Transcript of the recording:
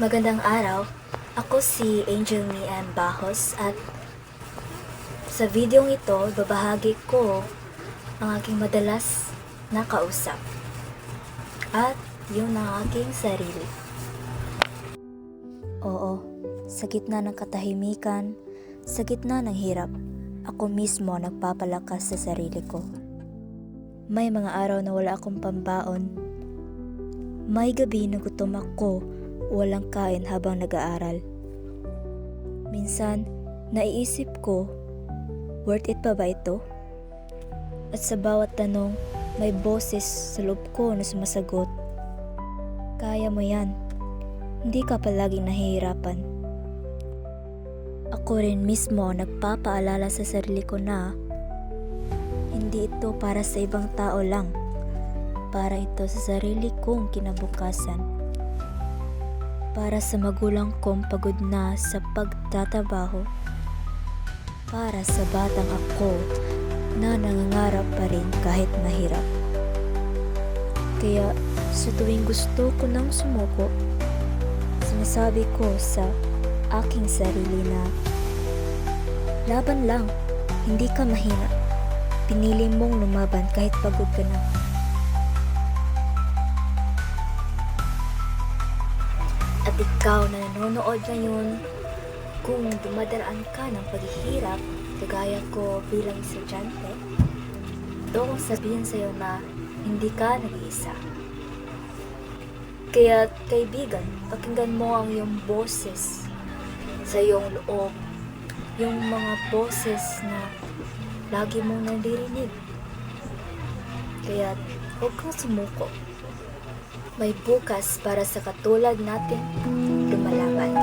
Magandang araw. Ako si Angel Mi M. Bajos at sa videong ito, babahagi ko ang aking madalas na kausap at yung ng aking sarili. Oo, sa gitna ng katahimikan, sa gitna ng hirap, ako mismo nagpapalakas sa sarili ko. May mga araw na wala akong pambaon. May gabi na gutom ako, walang kain habang nag-aaral. Minsan, naiisip ko, worth it pa ba ito? At sa bawat tanong, may boses sa loob ko na sumasagot. Kaya mo yan. Hindi ka palaging nahihirapan. Ako rin mismo nagpapaalala sa sarili ko na hindi ito para sa ibang tao lang. Para ito sa sarili kong kinabukasan. Para sa magulang kong pagod na sa pagtatrabaho. Para sa batang ako na nangangarap pa rin kahit mahirap. Kaya sa tuwing gusto ko nang sumuko, sinasabi ko sa aking sarili na laban lang, hindi ka mahina. Pinili mong lumaban kahit pagod ka na. Ikaw na nanonood ngayon, kung dumadaan ka ng paghihirap, kagaya ko bilang estudyante, ito kong sabihin sa'yo na hindi ka nag-iisa. Kaya kaibigan, pakinggan mo ang iyong boses sa iyong loob. Yung mga boses na lagi mong naririnig. Kaya huwag kang sumuko may bukas para sa katulad natin lumalaban.